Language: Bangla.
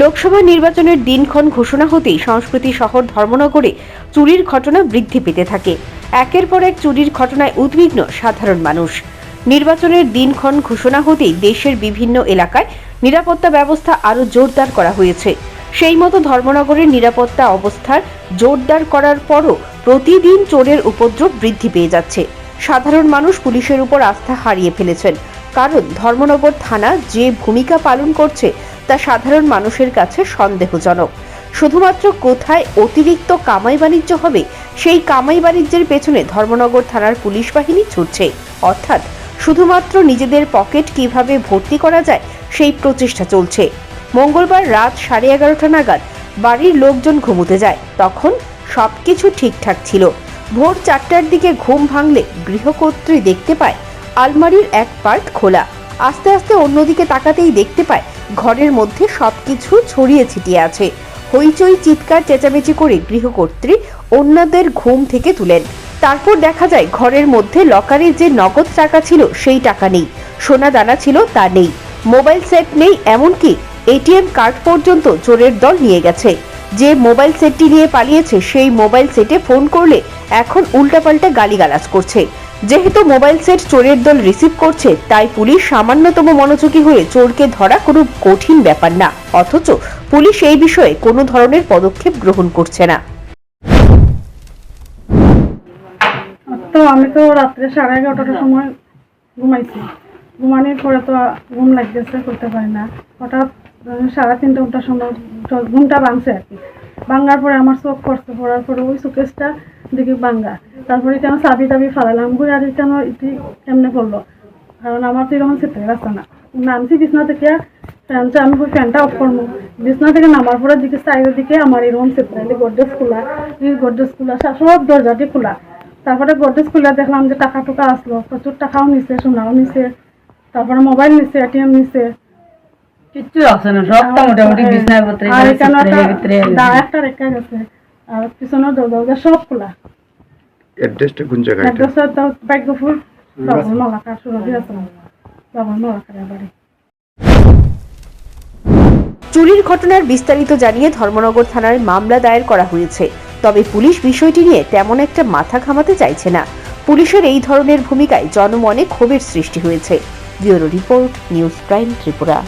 লোকসভা নির্বাচনের দিনক্ষণ ঘোষণা হতেই সংস্কৃতি শহর ধর্মনগরে চুরির ঘটনা বৃদ্ধি পেতে থাকে। একের পর এক চুরির ঘটনায় উদ্বিগ্ন সাধারণ মানুষ। নির্বাচনের দিনক্ষণ ঘোষণা হতেই দেশের বিভিন্ন এলাকায় নিরাপত্তা ব্যবস্থা আরও জোরদার করা হয়েছে। সেই মতো ধর্মনগরের নিরাপত্তা অবস্থার জোরদার করার পরও প্রতিদিন চোরের উপদ্রব বৃদ্ধি পেয়ে যাচ্ছে। সাধারণ মানুষ পুলিশের উপর আস্থা হারিয়ে ফেলেছেন। কারণ ধর্মনগর থানা যে ভূমিকা পালন করছে তা সাধারণ মানুষের কাছে সন্দেহজনক। শুধুমাত্র কোথায় অতিরিক্ত কামাই বাণিজ্য হবে, সেই কামাই বাণিজ্যের পেছনে ধর্মনগর থানার পুলিশ বাহিনী ছুটছে। অর্থাৎ শুধুমাত্র নিজেদের পকেট কীভাবে ভর্তি করা যায়, সেই প্রচেষ্টা চলছে। মঙ্গলবার রাত সাড়ে এগারোটা নাগাদ বাড়ির লোকজন ঘুমোতে যায়। তখন সবকিছু ঠিকঠাক ছিল। ভোর চারটার দিকে ঘুম ভাঙলে গৃহকর্ত্রী দেখতে পায়, আলমারির এক পার্ট খোলা। আস্তে আস্তে অন্যদিকে তাকাতেই দেখতে পায় ঘরের মধ্যে সবকিছু ছড়িয়ে ছিটিয়ে আছে। হইচই, চিৎকার, চেঁচামেচি করে গৃহকর্ত্রী অন্যদের ঘুম থেকে তুলেন। তারপর দেখা যায় ঘরের মধ্যে লকারে যে নগদ টাকা ছিল সেই টাকা নেই। সোনা দানা ছিল তা নেই। মোবাইল সেট নেই এমনকি এটিএম কার্ড পর্যন্ত চোরের দল নিয়ে গেছে। যে মোবাইল সেটটি নিয়ে পালিয়েছে সেই মোবাইল সেটে ফোন করলে এখন উল্টাপাল্টা গালিগালাজ করছে। যেহেতু মোবাইল সেট চোরের দল রিসিভ করছে, তাই পুলিশ সামান্যতম মনোযোগী হয়ে চোরকে ধরা কোনো কঠিন ব্যাপার না। অথচ পুলিশ এই বিষয়ে কোনো ধরনের পদক্ষেপ গ্রহণ করছে না। তো আমি তো রাত্রে সাড়ে এগারোটার সময় ঘুমাইছি। ঘুমানোর পরে তো ঘুম লাগতেছে, করতে পারি না। হঠাৎ সাড়ে তিনটে ঘণ্টার সময় ঘুমটা ভাঙছে আর কি। ভাঙার পরে আমার চোখ পড়ছে, পড়ার পরে ওই সুকেশটা দেখি ভাঙ্গা। তারপরে কেন চাবি টাবি ফালালাম ঘুরে আর কেন ইতি কেমনে পড়ল কারণ আমার তো এরকম সেটে রাস্তা না। নামছি বিছনা থেকে ফ্যান আমি ওই ফ্যানটা অফ করব বিছনা থেকে নামার পরের দিকে সাইডের দিকে আমার এরকম সেটে গড্রেজ খোলা এই গড্রেজ খোলা সব দরজাটি খোলা। তারপরে গডরেজ খুলে দেখলাম যে টাকা টুকা আসলো প্রচুর টাকাও নিছে সোনাও নিছে তারপরে মোবাইল নিছে এটিএম নিছে। কিচ্ছু আছে না সবটা মোটামুটি বিছনার পত্রে আর এখানে একটা ভিতরে রেখা গেছে আর পিছনের দরজা সব খোলা। অ্যাড্রেসটা কোন জায়গায় এটা? অ্যাড্রেসটা তো সুরভি আছে বাড়ি চুরির ঘটনার বিস্তারিত জানিয়ে ধর্মনগর থানায় মামলা দায়ের করা হয়েছে। তবে পুলিশ বিষয়টি নিয়ে তেমন একটা মাথা ঘামাতে চাইছে না। পুলিশের এই ধরনের ভূমিকায় জনমনে ক্ষোভের সৃষ্টি হয়েছে। Bureau report news prime Tripura.